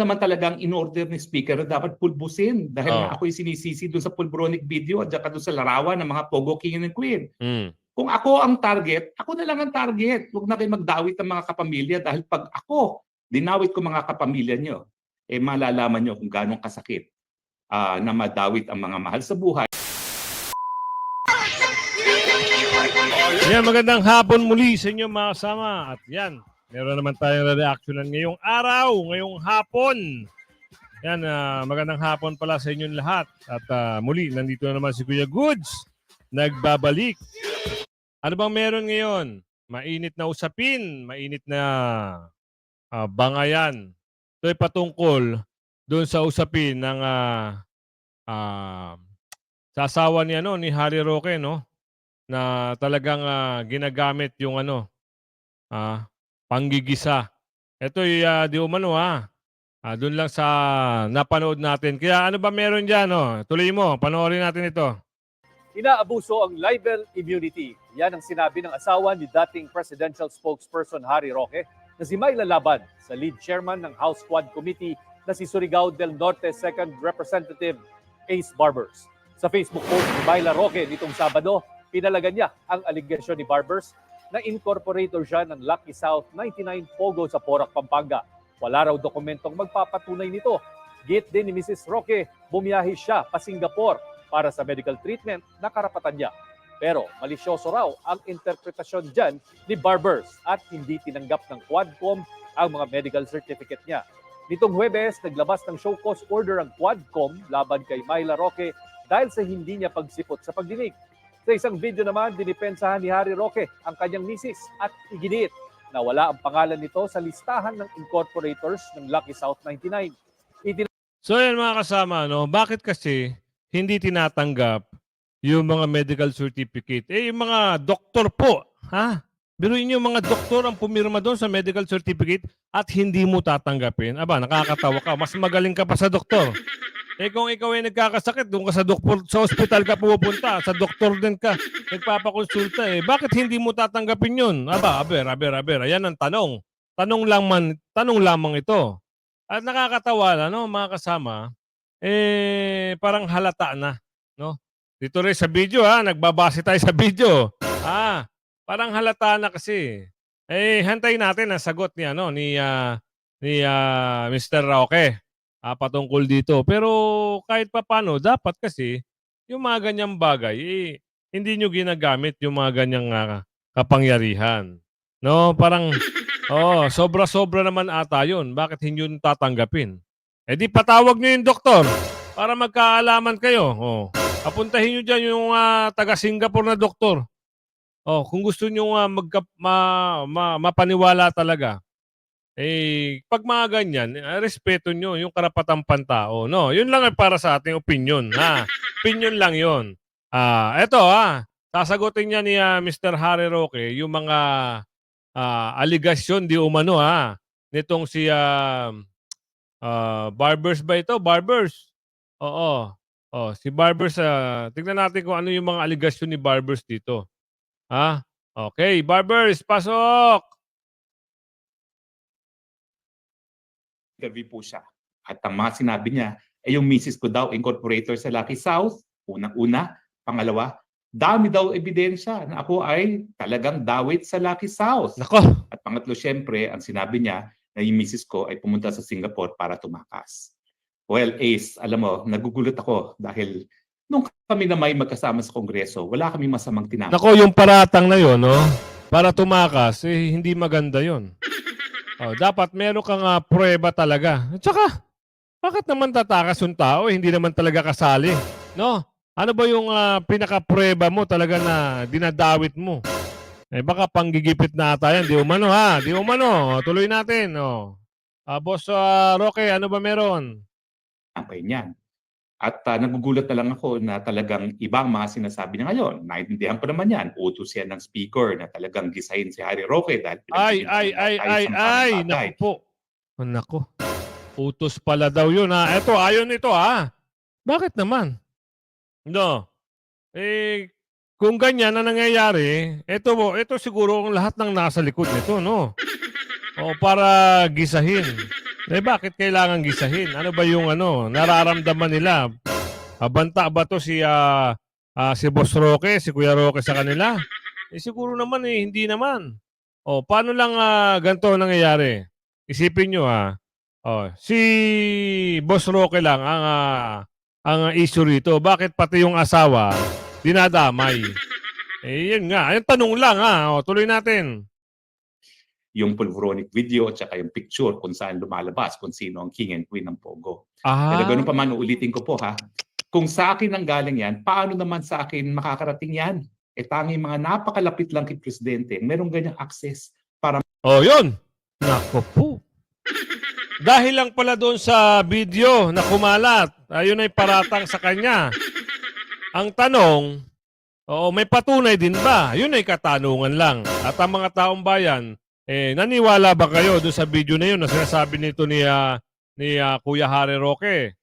naman talagang in-order ni speaker na dapat pulbusin dahil Oh. ako'y sinisisi doon sa pulbronic video at saka doon sa larawan ng mga Pogo King and Queen. Mm. Kung ako ang target, ako na lang ang target. Huwag na kayo magdawit ng mga kapamilya dahil pag ako dinawit ko mga kapamilya nyo, eh malalaman nyo kung gano'ng kasakit ah, na madawit ang mga mahal sa buhay. Yan, magandang hapon muli sa inyo mga kasama. At yan, meron naman tayong reactionan ngayong araw, ngayong hapon. Yan, ah, magandang hapon pala sa inyong lahat. At ah, muli, nandito na naman si Kuya Goods. Nagbabalik. Ano bang meron ngayon? Mainit na usapin, mainit na ah, bangayan. Ito ay patungkol doon sa usapin ng ah, ah, sasawa ni ano ni Harry Roque no na talagang ah, ginagamit yung ano ah panggigisa. Ito ay ah, di umano ha. Ah, doon lang sa napanood natin. Kaya ano ba meron diyan no? Tuloy mo, panoorin natin ito. Inaabuso ang libel immunity. Yan ang sinabi ng asawa ni dating presidential spokesperson Harry Roque na si Myla Laban sa lead chairman ng House Quad Committee na si Surigao del Norte 2nd Representative Ace Barbers. Sa Facebook post ni Myla Roque nitong Sabado, pinalagan niya ang aligasyon ni Barbers na incorporator siya ng Lucky South 99 Pogo sa Porac, Pampanga. Wala raw dokumentong magpapatunay nito. Git din ni Mrs. Roque, bumiyahe siya pa Singapore para sa medical treatment na karapatan niya. Pero malisyoso raw ang interpretasyon dyan ni Barbers at hindi tinanggap ng Quadcom ang mga medical certificate niya. Nitong Huwebes, naglabas ng show cause order ang Quadcom laban kay Myla Roque dahil sa hindi niya pagsipot sa pagdinig. Sa isang video naman, dinipensahan ni Harry Roque ang kanyang misis at iginit na wala ang pangalan nito sa listahan ng incorporators ng Lucky South 99. So yan mga kasama, no? Bakit kasi hindi tinatanggap yung mga medical certificate? Eh, yung mga doktor po, ha? Biruin yung mga doktor ang pumirma doon sa medical certificate at hindi mo tatanggapin. Aba, nakakatawa ka. Mas magaling ka pa sa doktor. Eh kung ikaw ay nagkakasakit, doon ka sa doktor, sa ospital ka pupunta, sa doktor din ka, nagpapakonsulta eh. Bakit hindi mo tatanggapin yun? Aba, aber, aber, aber. Ayan ang tanong. Tanong lang man, tanong lamang ito. At nakakatawa na, no, mga kasama, eh, parang halata na, no? Dito rin sa video, ha, nagbabase tayo sa video. Ah, parang halata na kasi. Eh, hantay natin ang sagot ni, ano, ni, ah, ni ah, Mr. Roque ah, patungkol dito. Pero kahit pa paano, dapat kasi, yung mga ganyang bagay, eh, hindi nyo ginagamit yung mga ganyang ah, kapangyarihan. No, parang Oh, sobra-sobra naman ata yun. Bakit hindi yun tatanggapin? Eh di patawag nyo yung doktor para magkaalaman kayo. Oh. Apuntahin nyo dyan yung ah, taga-Singapore na doktor. Oh, kung gusto nyo uh, magka, ma, ma, mapaniwala talaga, eh, pag mga ganyan, eh, respeto nyo yung karapatang pantao. No, yun lang ay para sa ating opinion. Ha? opinion lang yun. Ah, eto ha, sasagutin niya ni ah, Mr. Harry Roque yung mga ah, aligasyon di umano ha nitong si ah, ah, Barbers ba ito? Barbers. Oo. Oh, si Barbers ah, tingnan natin kung ano yung mga aligasyon ni Barbers dito. Ha? Okay, Barbers, pasok. Interview po siya. At ang mga sinabi niya, ay yung misis ko daw incorporator sa Lucky South, unang-una. Pangalawa, dami daw ebidensya na ako ay talagang dawit sa Lucky South. Nako. At pangatlo, syempre, ang sinabi niya na yung misis ko ay pumunta sa Singapore para tumakas. Well, Ace, alam mo, nagugulat ako dahil nung kami na may magkasama sa Kongreso, wala kami masamang tinapos. Nako, yung paratang na yon, no? Para tumakas, eh, hindi maganda yon. Oh, dapat meron kang ah, prueba talaga. At saka, bakit naman tatakas yung tao? Hindi naman talaga kasali. No? Ano ba yung ah, pinaka-prueba mo talaga na dinadawit mo? Eh, baka panggigipit na ata yan. Di umano ha. Di umano. Tuloy natin. Oh. Ah, Boss ah, Roque, ano ba meron? Ampay niyan. At ah, nagugulat na lang ako na talagang ibang mga sinasabi niya ngayon. Naintindihan ko naman yan. Utos yan ng speaker na talagang gisahin si Harry Roque dahil Ay, ay, ay, ay, ay. Naku po. Oh, naku. Utos pala daw yun ha. Eto, ayon ito ha. Bakit naman? No. Eh, kung ganyan na nangyayari, ito mo, ito siguro ang lahat ng nasa likod nito, no? O para gisahin. Eh bakit kailangan gisahin? Ano ba yung ano, nararamdaman nila? Abanta ba to si ah, ah, si Boss Roque, si Kuya Roque sa kanila? Eh siguro naman eh, hindi naman. O, paano lang ah, ganito nangyayari? Isipin nyo ah. Oh, si Boss Roque lang ang ah, ang issue rito. Bakit pati yung asawa dinadamay? Eh, yun nga. Ayun, tanong lang ha. O, tuloy natin. Yung pulveronic video at saka yung picture kung saan lumalabas kung sino ang king and queen ng Pogo. Ah, Pero ganun pa man, uulitin ko po ha. Kung sa akin ang galing yan, paano naman sa akin makakarating yan? E tanging mga napakalapit lang kay Presidente, merong ganyang access para Oh, yun. Nako po. Dahil lang pala doon sa video na kumalat, ayun ay paratang sa kanya. Ang tanong, oo, may patunay din ba? Yun ay katanungan lang. At ang mga taong bayan, eh, naniwala ba kayo doon sa video na yun na sinasabi nito ni, ah, ni ah, Kuya Harry Roque?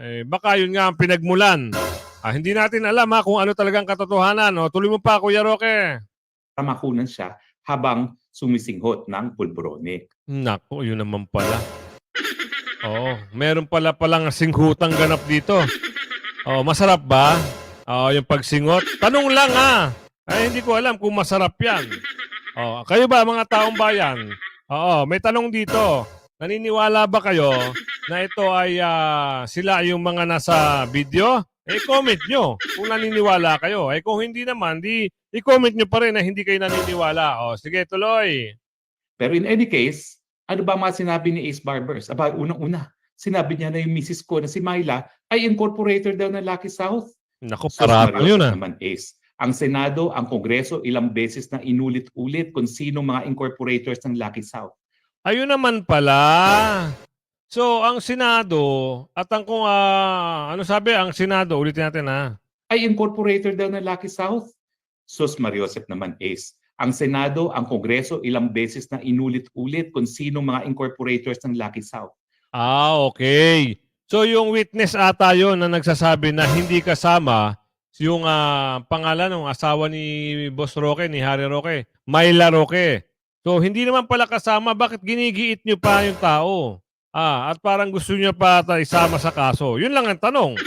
Eh, baka yun nga ang pinagmulan. Ah, hindi natin alam ha kung ano talagang katotohanan. O, tuloy mo pa, Kuya Roque. makunan siya habang sumisinghot ng pulveronic. Nako, yun naman pala. Oo, meron pala palang singhutang ganap dito. Oh, masarap ba? Oh, yung pagsingot. Tanong lang ha. Ay, hindi ko alam kung masarap yan. Oh, kayo ba mga taong bayan? Oo, may tanong dito. Naniniwala ba kayo na ito ay ah, sila yung mga nasa video? Eh, comment nyo kung naniniwala kayo. Eh, kung hindi naman, di i-comment nyo pa rin na hindi kayo naniniwala. Oh, sige, tuloy. Pero in any case, ano ba mga sinabi ni Ace Barbers? Aba, unang-una, sinabi niya na yung misis ko na si Myla ay incorporator daw ng Lucky South. Nako, Sus, paratang Mariosep yun ah. naman Ace. Ang Senado, ang Kongreso, ilang beses na inulit-ulit kung sino mga incorporators ng Lucky South. Ayun naman pala. So, ang Senado at ang kung ah, ano sabi ang Senado, ulitin natin ha. Ay incorporator daw ng Lucky South. Sus Mariosep naman Ace. Ang Senado, ang Kongreso, ilang beses na inulit-ulit kung sino mga incorporators ng Lucky South. Ah, okay. So, yung witness ata yun na nagsasabi na hindi kasama yung ah, pangalan ng asawa ni Boss Roque, ni Harry Roque, Myla Roque. So, hindi naman pala kasama. Bakit ginigiit nyo pa yung tao? Ah, at parang gusto nyo pa ta isama sa kaso. Yun lang ang tanong.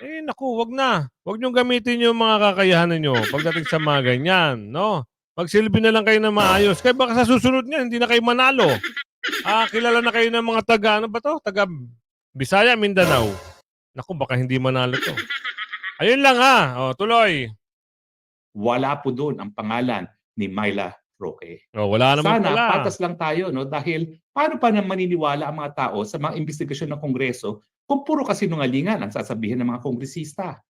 Eh, naku, wag na. Wag nyo gamitin yung mga kakayahan nyo pagdating sa mga ganyan, no? Magsilbi na lang kayo na maayos. Kaya baka sa susunod niyan, hindi na kayo manalo. Ah, kilala na kayo ng mga taga, ano ba to? Taga Bisaya, Mindanao. Naku, baka hindi manalo to. Ayun lang ha. O, tuloy. Wala po doon ang pangalan ni Myla Roque. O, wala naman Sana pala. patas lang tayo no dahil paano pa na maniniwala ang mga tao sa mga investigasyon ng Kongreso kung puro kasinungalingan ang sasabihin ng mga kongresista.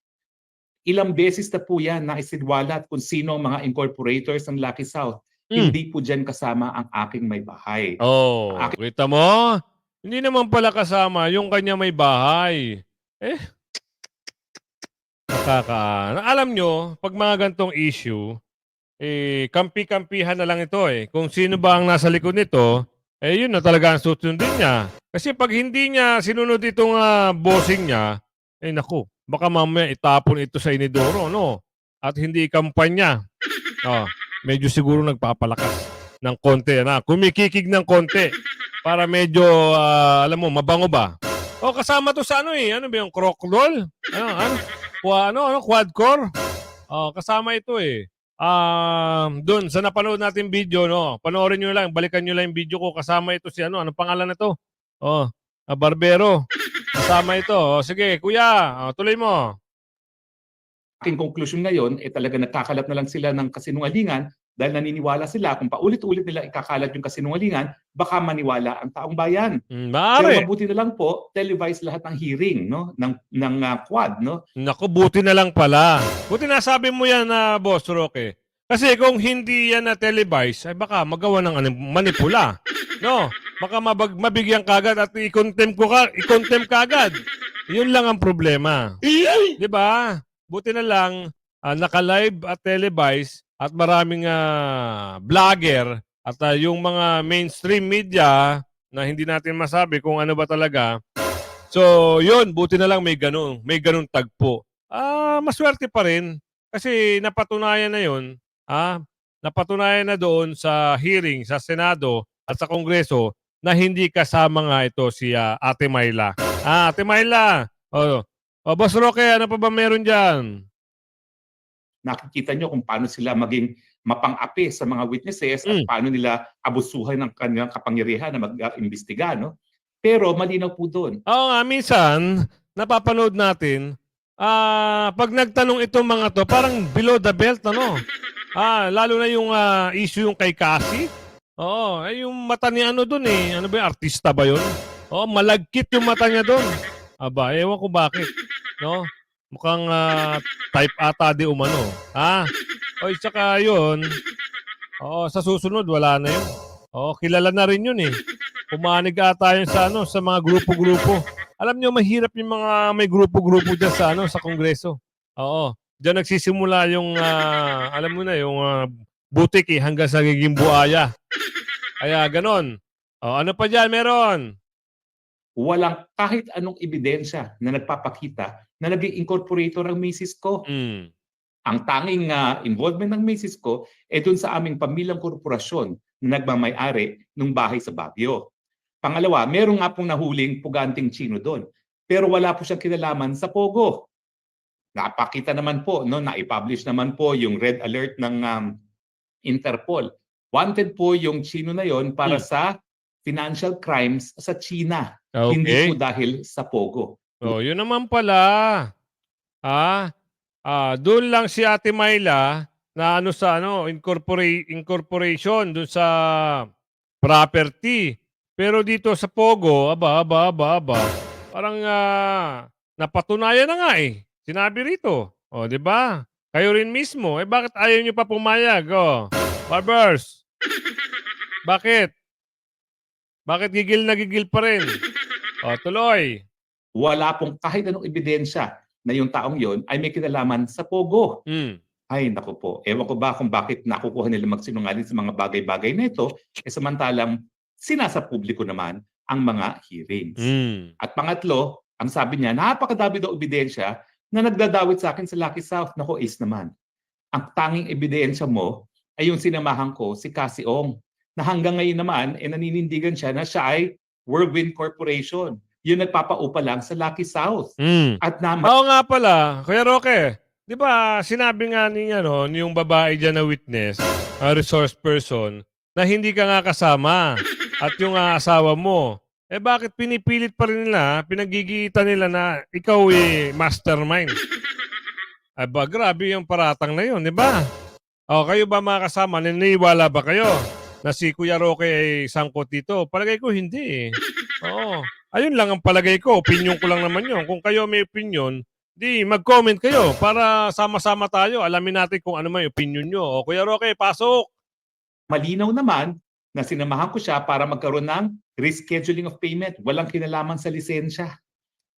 Ilang beses na po yan na isinwalat kung sino ang mga incorporators ng Lucky South. Hmm. Hindi po dyan kasama ang aking may bahay. Oh, Akin- kita mo? Hindi naman pala kasama yung kanya may bahay. Eh, nakaka... Alam nyo, pag mga gantong issue, eh, kampi-kampihan na lang ito eh. Kung sino ba ang nasa likod nito, eh yun na talaga ang susundin niya. Kasi pag hindi niya sinunod itong ah, bossing niya, eh naku, baka mamaya itapon ito sa inidoro, no? At hindi kampanya. Oh, medyo siguro nagpapalakas ng konti na kumikikig ng konti para medyo ah, alam mo mabango ba o kasama to sa ano eh ano ba yung crocodile ano ano Kwa, ano ano quadcore? Oh kasama ito eh. Um doon sa napanood natin video no panoorin niyo lang balikan niyo lang yung video ko. Kasama ito si ano anong pangalan nito oh ah, Barbero. Kasama ito. Oh, sige kuya oh, tuloy mo. Aking conclusion ngayon, eh talaga nagkakalat na lang sila ng kasinungalingan dahil naniniwala sila kung paulit-ulit nila ikakalat yung kasinungalingan, baka maniwala ang taong bayan. mm, Pero maaari mabuti na lang po, televised lahat ng hearing no ng ng ah, quad no. Naku, buti na lang pala. Buti na sabi mo yan na Boss Roque. Kasi kung hindi yan na televise, ay baka magawa ng manipula. No? Baka mabag, mabigyan kagad at i-contempt ko ka, i-contempt kagad. Yun lang ang problema. 'Di ba? Buti na lang ah, naka-live at televise at maraming ah, vlogger at ah, yung mga mainstream media na hindi natin masabi kung ano ba talaga. So, yun, buti na lang may ganun, may ganun tagpo. Ah, maswerte pa rin kasi napatunayan na yun, ah, napatunayan na doon sa hearing sa Senado at sa Kongreso na hindi kasama nga ito si ah, Ate Myla. Ah, Ate Myla. Oh, oh, Boss Roque, ano pa ba meron dyan? Nakikita nyo kung paano sila maging mapang-api sa mga witnesses at Mm. paano nila abusuhan ng kanilang kapangyarihan na mag-imbestiga. No? Pero malinaw po doon. Oo nga, minsan, napapanood natin, ah, pag nagtanong itong mga to, parang below the belt, ano? Ah, lalo na yung ah, issue yung kay Cassie. Oo, eh, yung mata ni ano dun eh. Ano ba yun? Artista ba yun? Oo, malagkit yung mata niya dun. Aba, ewan ko bakit. No? Mukhang ah, type ata di umano. Ha? O, tsaka yun. Oo, sa susunod, wala na yun. Oo, kilala na rin yun eh. Pumanig ata yun sa ano, sa mga grupo-grupo. Alam niyo mahirap yung mga may grupo-grupo diyan sa ano, sa kongreso. Oo. Diyan nagsisimula yung ah, alam mo na yung ah, butik eh, hanggang sa giging buaya. Kaya ganon. Oh, ano pa diyan meron? Walang kahit anong ebidensya na nagpapakita na naging incorporator ang misis ko. Mm. Ang tanging ah, involvement ng misis ko ay dun sa aming pamilyang korporasyon na nagmamay-ari ng bahay sa Baguio. Pangalawa, meron nga pong nahuling puganting Chino doon. Pero wala po siyang kinalaman sa Pogo. Napakita naman po, no, na-publish naman po yung red alert ng um, Interpol. Wanted po yung Chino na yon para Hmm. sa financial crimes sa China. Hindi Okay. po dahil sa Pogo. Oh, yun naman pala. Ah, ah, doon lang si Ate Myla na ano sa ano, incorporate incorporation doon sa property. Pero dito sa Pogo, aba, aba, aba, aba. Parang ah, napatunayan na nga eh. Sinabi rito. O, di ba? Kayo rin mismo. Eh, bakit ayaw nyo pa pumayag? O, Barbers. Bakit? Bakit gigil na gigil pa rin? O, tuloy. Wala pong kahit anong ebidensya na yung taong yon ay may kinalaman sa Pogo. Mm. Ay, naku po. Ewan ko ba kung bakit nakukuha nila magsinungaling sa mga bagay-bagay na ito, eh samantalang sinasa publiko naman ang mga hearings. Mm. At pangatlo, ang sabi niya, napakadami daw ebidensya na nagdadawit sa akin sa Lucky South. Naku, is naman. Ang tanging ebidensya mo ay yung sinamahan ko, si Cassie Ong, na hanggang ngayon naman, eh, naninindigan siya na siya ay Whirlwind Corporation. Yung nagpapaupa lang sa Lucky South. Mm. At na Oo nga pala, Kuya Roque. 'Di ba, sinabi nga ni ano, ni yung babae diyan na witness, a resource person, na hindi ka nga kasama at yung ah, asawa mo. Eh bakit pinipilit pa rin nila, pinagigita nila na ikaw eh mastermind? Aba, grabe yung paratang na yun, di ba? O, kayo ba mga kasama, naniniwala ba kayo na si Kuya Roque ay sangkot dito? Palagay ko hindi eh. Oo. Ayun lang ang palagay ko. Opinion ko lang naman yun. Kung kayo may opinion, di mag-comment kayo para sama-sama tayo. Alamin natin kung ano may opinion nyo. O Kuya Roque, pasok! malinaw naman na sinamahan ko siya para magkaroon ng rescheduling of payment. Walang kinalaman sa lisensya.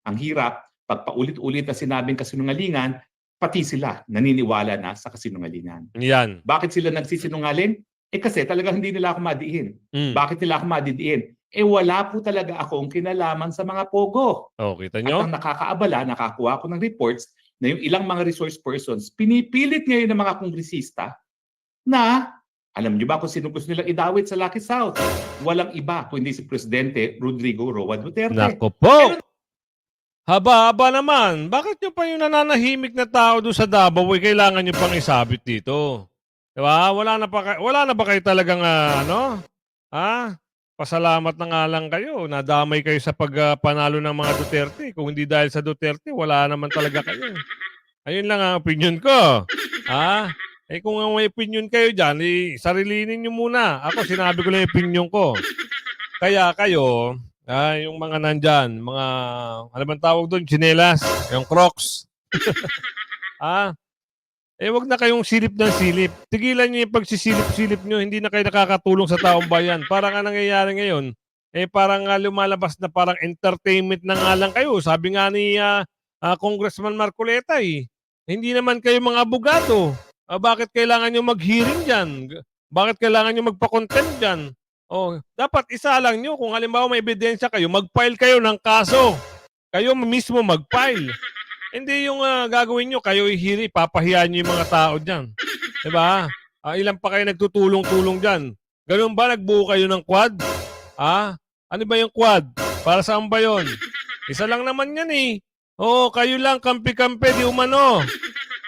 Ang hirap, pag paulit-ulit na sinabing kasinungalingan, pati sila naniniwala na sa kasinungalingan. Yan. Bakit sila nagsisinungaling? Eh kasi talagang hindi nila ako madiin. Mm. Bakit nila ako madidiin? Eh wala po talaga akong kinalaman sa mga pogo. O, kita At nyo? ang nakakaabala, nakakuha ko ng reports na yung ilang mga resource persons, pinipilit ngayon ng mga kongresista na, alam niyo ba kung sino gusto nilang idawit sa Lucky South? Walang iba kundi si Presidente Rodrigo Roa Duterte. Nako po! Haba-haba naman. Bakit nyo pa yung nananahimik na tao doon sa Davao ay kailangan nyo pang isabit dito? Diba? Wala na, pa, wala na ba kayo talagang ah, ano? Ha? Pasalamat na nga lang kayo. Nadamay kayo sa pagpanalo ng mga Duterte. Kung hindi dahil sa Duterte, wala naman talaga kayo. Ayun lang ang opinion ko. Ha? Eh kung may opinion kayo dyan, eh, sarilinin nyo muna. Ako, sinabi ko lang yung opinion ko. Kaya kayo, ah, yung mga nandyan, mga, ano bang tawag doon, chinelas, yung crocs. ah, eh wag na kayong silip ng silip. Tigilan nyo yung pagsisilip-silip nyo, hindi na kayo nakakatulong sa taong bayan. Parang nga nangyayari ngayon, eh parang nga lumalabas na parang entertainment na nga lang kayo. Sabi nga ni ah, ah, Congressman Marcoleta eh, hindi naman kayo mga abogado. Ah, bakit kailangan nyo mag-hearing dyan? G- Bakit kailangan nyo magpa-content dyan? Oh, dapat isa lang nyo. Kung halimbawa may ebidensya kayo, mag-file kayo ng kaso. Kayo mismo mag-file. Hindi yung ah, gagawin nyo, kayo ihiri, papahiya nyo yung mga tao dyan. Diba? Ah, ilan pa kayo nagtutulong-tulong dyan? Ganun ba? Nagbuo kayo ng quad? Ah? Ano ba yung quad? Para saan ba yun? Isa lang naman yan eh. Oo, kayo lang, kampi-kampi, di umano.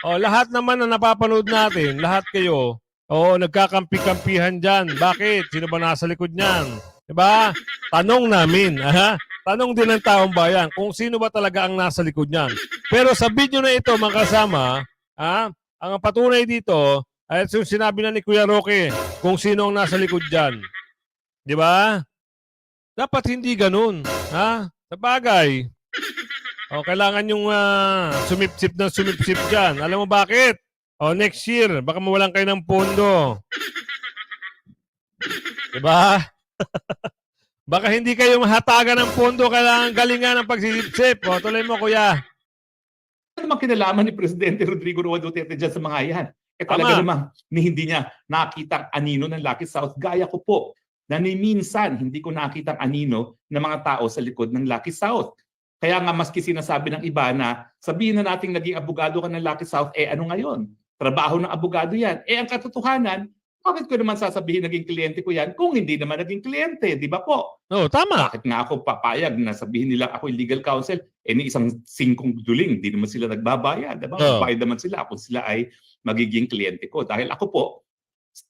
O, lahat naman na napapanood natin, lahat kayo, oo, nagkakampi-kampihan dyan. Bakit? Sino ba nasa likod niyan? Diba? Tanong namin, aha. Tanong din ng taong bayan kung sino ba talaga ang nasa likod niyan. Pero sa video na ito, mga kasama, ah, ang patunay dito, ay yung sinabi na ni Kuya Roque kung sino ang nasa likod dyan. Di ba? Dapat hindi ganun. Ha? Sa bagay. O, kailangan yung ah, sumipsip na sumipsip dyan. Alam mo bakit? O, next year, baka mawalan kayo ng pondo. Di ba? baka hindi kayo mahatagan ng pondo, kailangan galingan ng pagsisipsip. O, tuloy mo, kuya. Ano naman kinalaman ni Presidente Rodrigo Roa Duterte dyan sa mga yan? Eh talaga Tama. namang ni hindi niya nakita ang anino ng Lucky South. Gaya ko po, na ni minsan hindi ko nakita ang anino ng mga tao sa likod ng Lucky South. Kaya nga maski sinasabi ng iba na sabihin na nating naging abogado ka ng Lucky South, eh ano ngayon? Trabaho ng abogado yan. Eh ang katotohanan, bakit ko naman sasabihin naging kliyente ko yan kung hindi naman naging kliyente, di ba po? O, tama. Bakit nga ako papayag na sabihin nila ako yung legal counsel, eh ni isang singkong duling, di naman sila nagbabayad. Diba? Oo. Magbayad naman sila kung sila ay magiging kliyente ko. Dahil ako po,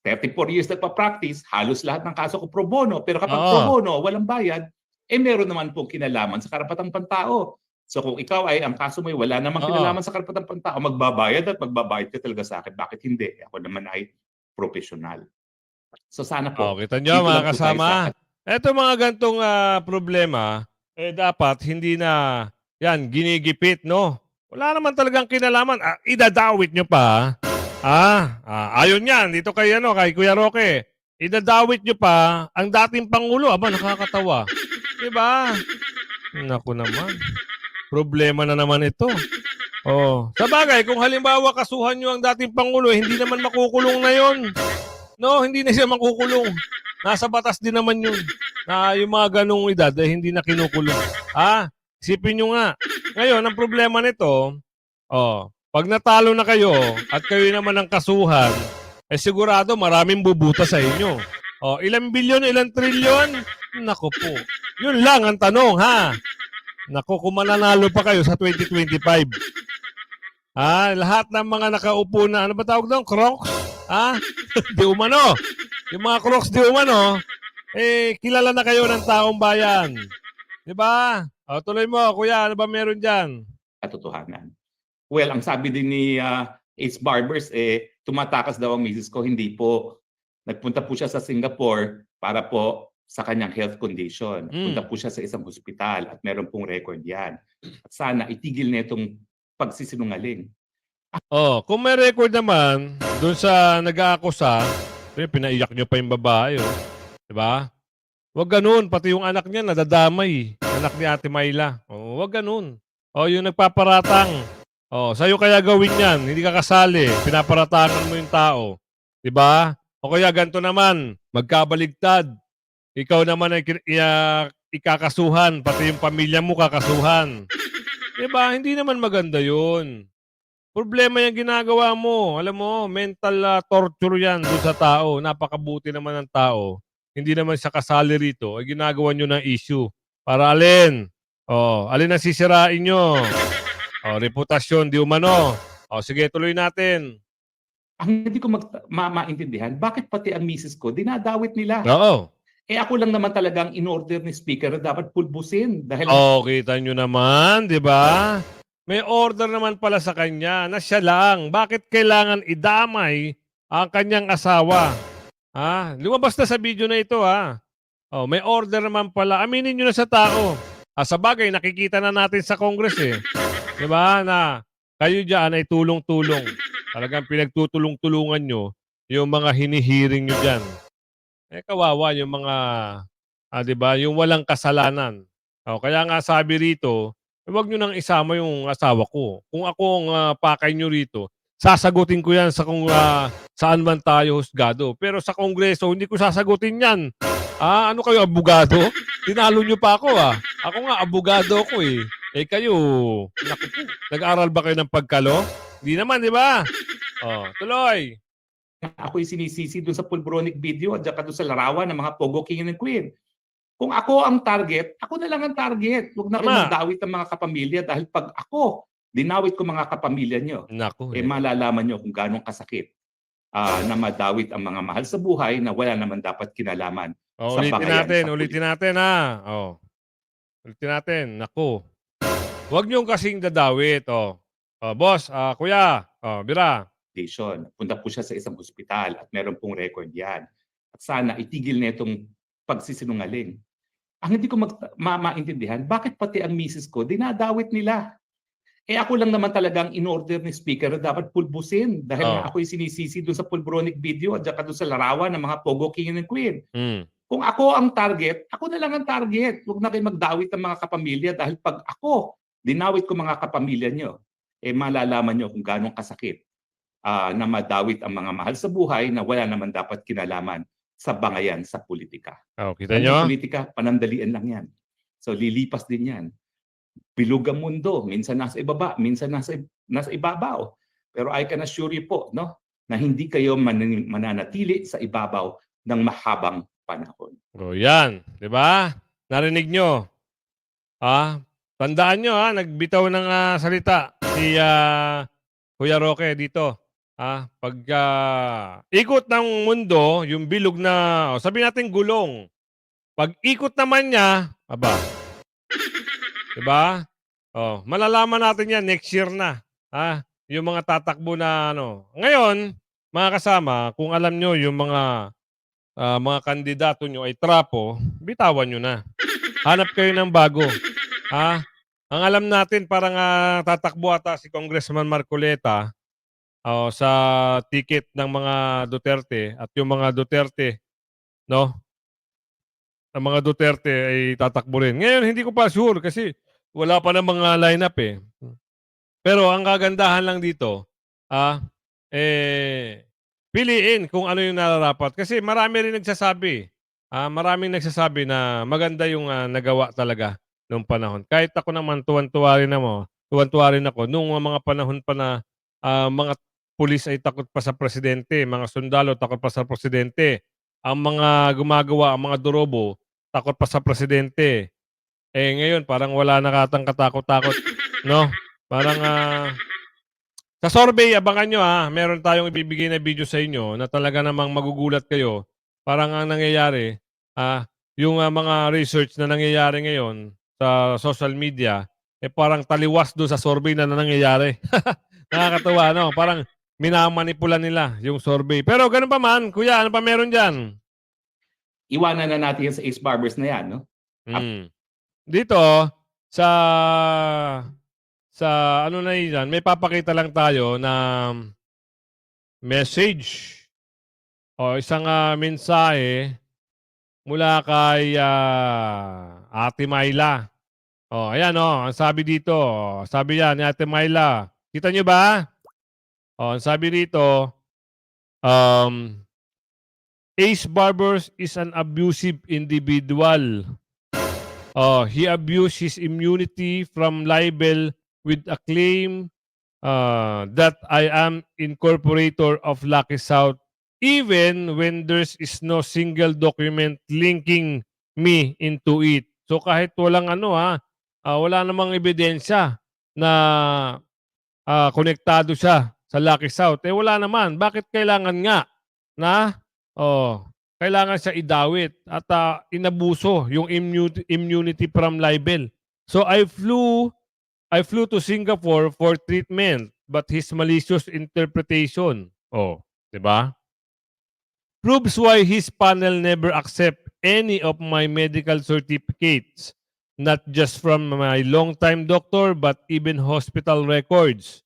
34 years nagpa-practice, halos lahat ng kaso ko pro bono. Pero kapag Oo. pro bono, walang bayad, eh meron naman pong kinalaman sa karapatang pantao. So kung ikaw ay ang kaso mo ay wala namang Oo. kinalaman sa karapatang pantao, magbabayad at magbabayad ka talaga sa akin. Bakit hindi? Ako naman ay professional. So sana po. O, kita nyo, mga kasama. sa- Ito mga gantong ah, problema, eh dapat hindi na yan ginigipit, no? Wala naman talagang kinalaman. Ah, idadawit nyo pa. Ah, ah ayon yan. Dito kay, ano, kay Kuya Roque. Idadawit nyo pa ang dating Pangulo. Aba, nakakatawa. Diba? Naku naman. Problema na naman ito. Oh, sa bagay, kung halimbawa kasuhan nyo ang dating Pangulo, eh, hindi naman makukulong na yon. No, hindi na siya makukulong. Nasa batas din naman yun. Na yung mga ganong edad ay hindi na kinukulong. Ah, isipin nyo nga. Ngayon, ang problema nito, oh, pag natalo na kayo at kayo naman ang kasuhan, eh sigurado maraming bubuta sa inyo. Oh, ilang bilyon, ilang trilyon? Nako po. Yun lang ang tanong, ha? Nako, kung mananalo pa kayo sa 2025. Ah, lahat ng mga nakaupo na, ano ba tawag doon? Crocs? Ha? di umano. Yung mga crocs di umano, eh, kilala na kayo ng taong bayan. Di ba? O, tuloy mo, kuya, ano ba meron dyan? katotohanan. Well, ang sabi din ni ah, Ace Barbers, eh, tumatakas daw ang misis ko. Hindi po. Nagpunta po siya sa Singapore para po sa kanyang health condition. Mm. Punta po siya sa isang hospital at meron pong record yan. At sana itigil na itong pagsisinungaling. Oh, kung may record naman, doon sa nag-aakusa, eh, pinaiyak nyo pa yung babae, oh. Di ba? Huwag ganun. Pati yung anak niya nadadamay. Anak ni Ate Mayla. Oh, huwag ganun. Oh, yung nagpaparatang. Oh, sa'yo kaya gawin yan. Hindi ka kasali. Pinaparatangan mo yung tao. Di ba? O kaya ganito naman, magkabaligtad. Ikaw naman ay ikakasuhan, pati yung pamilya mo kakasuhan. Di ba? Hindi naman maganda yun. Problema yung ginagawa mo. Alam mo, mental ah, torture yan doon sa tao. Napakabuti naman ng tao. Hindi naman siya kasali rito. Ay ginagawa nyo ng issue. Para alin? Oh, alin ang sisirain nyo? Oh, reputasyon, di umano. Oh, sige, tuloy natin. Ang hindi ko mag, ma- maintindihan, bakit pati ang misis ko, dinadawit nila? Oo. Eh ako lang naman talagang in-order ni speaker na dapat pulbusin. Dahil Oh, kita nyo naman, di ba? May order naman pala sa kanya na siya lang. Bakit kailangan idamay ang kanyang asawa? Ha? Lumabas na sa video na ito, ha? Oh, may order naman pala. Aminin nyo na sa tao. Ah, sa bagay, nakikita na natin sa Congress, eh. Di ba? Na kayo dyan ay tulong-tulong. Talagang pinagtutulong-tulungan nyo yung mga hinihiring nyo dyan. Eh, kawawa yung mga, ah, di ba? Yung walang kasalanan. Oh, kaya nga sabi rito, eh, wag nyo nang isama yung asawa ko. Kung ako ang ah, pakay nyo rito, sasagutin ko yan sa kung ah, saan man tayo husgado. Pero sa kongreso, hindi ko sasagutin yan. Ah, ano kayo, abogado? Tinalo nyo pa ako ah. Ako nga, abogado ko eh. Eh kayo, nag-aral ba kayo ng pagkalo? Hindi naman, di ba? Oh, tuloy. Ako'y sinisisi doon sa pulbronic video at saka doon sa larawan ng mga Pogo King and Queen. Kung ako ang target, ako na lang ang target. Huwag na kayo magdawit ng mga kapamilya dahil pag ako, dinawit ko mga kapamilya nyo, Naku. eh Eh. malalaman nyo kung gano'ng kasakit ah, na madawit ang mga mahal sa buhay na wala naman dapat kinalaman. Oh, sa ulitin natin, sa ulitin natin ha. Oh. Ulitin natin. Naku. Huwag niyong kasing dadawit. Oh. Oh, boss, ah, kuya, oh, bira. Station. Punta po siya sa isang ospital at meron pong record yan. At sana itigil na itong pagsisinungaling. Ang hindi ko mag, ma- maintindihan, bakit pati ang misis ko, dinadawit nila? Eh ako lang naman talagang in-order ni speaker na dapat pulbusin dahil Oh. ako'y sinisisi doon sa pulbronic video at saka doon sa larawan ng mga Pogo King and Queen. Hmm. Kung ako ang target, ako na lang ang target. Huwag na kayo magdawit ng mga kapamilya dahil pag ako, dinawit ko mga kapamilya nyo, eh malalaman nyo kung gano'ng kasakit ah, na madawit ang mga mahal sa buhay na wala naman dapat kinalaman sa bangayan sa politika. Oh, kita Ang nyo? politika, panandalian lang yan. So lilipas din yan. Bilog ang mundo. Minsan nasa ibaba, minsan nasa, nasa ibabaw. Pero I can assure you po, no, na hindi kayo manan- mananatili sa ibabaw ng mahabang panahon. O yan, 'di ba? Narinig nyo. Ah, tandaan nyo ha, nagbitaw ng ah, salita si ah, Kuya Roque dito. Ah, pag ah, ikot ng mundo, yung bilog na, oh, sabi natin gulong. Pag ikot naman niya, aba. 'Di ba? Oh, malalaman natin 'yan next year na. Ah, yung mga tatakbo na ano. Ngayon, mga kasama, kung alam nyo yung mga ah, mga kandidato nyo ay trapo, bitawan nyo na. Hanap kayo ng bago. Ha? Ang alam natin, parang ah, tatakbo ata si Congressman Marcoleta oh, sa ticket ng mga Duterte at yung mga Duterte, no? Ang mga Duterte ay tatakbo rin. Ngayon, hindi ko pa sure kasi wala pa ng mga lineup eh. Pero ang kagandahan lang dito, ah, eh, piliin kung ano yung nararapat. Kasi marami rin nagsasabi. Ah, maraming nagsasabi na maganda yung ah, nagawa talaga nung panahon. Kahit ako naman tuwan-tuwa rin mo, tuwan-tuwa rin ako nung mga panahon pa na ah, mga pulis ay takot pa sa presidente, mga sundalo takot pa sa presidente, ang mga gumagawa, ang mga durobo takot pa sa presidente. Eh ngayon parang wala na katang katakot-takot, no? Parang ah, sa survey, abangan nyo ha, meron tayong ibibigay na video sa inyo na talaga namang magugulat kayo. Parang ang nangyayari, ah, yung ah, mga research na nangyayari ngayon sa social media, eh parang taliwas doon sa survey na nangyayari. Nakakatuwa, no? Parang minamanipula nila yung survey. Pero ganun pa man, kuya, ano pa meron dyan? Iwanan na natin yan sa Ace Barbers na yan, no? Mm. Dito, sa sa ano na yan, may papakita lang tayo na message o isang ah, mensahe mula kay ah, Ate Myla. Oh, ayan oh, ang sabi dito, sabi yan ni Ate Myla. Kita niyo ba? Oh, sabi dito, um, Ace Barbers is an abusive individual. Uh, he abused his immunity from libel with a claim uh, that I am incorporator of Lucky South even when there's is no single document linking me into it. So kahit walang ano ha, ah, wala namang ebidensya na ah, konektado siya sa Lucky South. Eh wala naman. Bakit kailangan nga na oh, kailangan siya idawit at ah, inabuso yung immu- immunity from libel. So I flew I flew to Singapore for treatment but his malicious interpretation. Oh, 'di ba? Proves why his panel never accept any of my medical certificates, not just from my long-time doctor but even hospital records.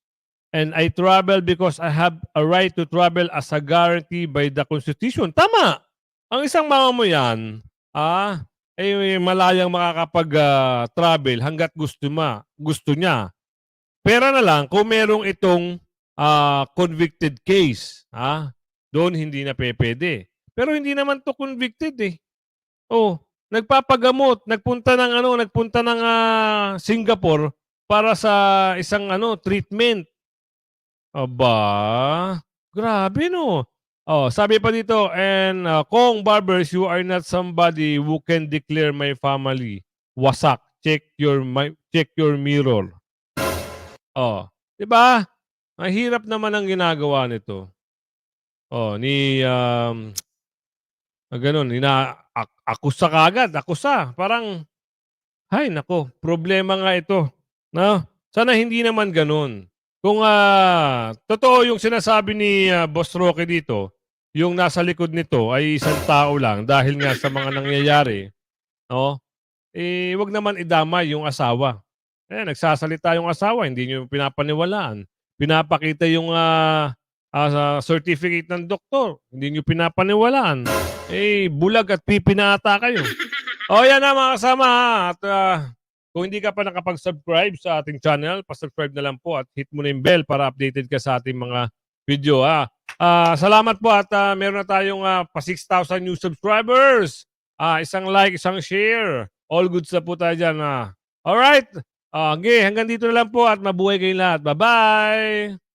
And I travel because I have a right to travel as a guarantee by the Constitution. Tama! Ang isang mama mo yan, ah, ay malayang makakapag-travel hanggat gusto, ma, gusto niya. Pera na lang kung merong itong ah, convicted case. Ah, doon hindi na pwede. Pero hindi naman to convicted eh. Oh, nagpapagamot, nagpunta ng ano, nagpunta ng ah, Singapore para sa isang ano treatment. Aba, grabe no. Oh, sabi pa dito, and uh, Kong Barbers, you are not somebody who can declare my family. Wasak. Check your my, check your mirror. Oh, 'di ba? Mahirap naman ang ginagawa nito. Oh, ni um ah, ganun, ina ak- akusa kagad, akusa. Parang hay nako, problema nga ito. No? Sana hindi naman ganun. Kung ah, totoo yung sinasabi ni ah, Boss Roque dito, yung nasa likod nito ay isang tao lang dahil nga sa mga nangyayari, no? Eh, wag naman idamay yung asawa. Eh, nagsasalita yung asawa, hindi nyo pinapaniwalaan. Pinapakita yung ah, sa certificate ng doktor, hindi nyo pinapaniwalaan. Eh, bulag at pipinata kayo. o yan na mga kasama. At ah, kung hindi ka pa nakapag-subscribe sa ating channel, pa-subscribe na lang po at hit mo na yung bell para updated ka sa ating mga video. Ha. Ah, salamat po at ah, meron na tayong ah, pa 6,000 new subscribers. Ah, isang like, isang share. All goods na po tayo dyan. Ah. Alright. Ah, okay, hanggang dito na lang po at mabuhay kayong lahat. Bye-bye!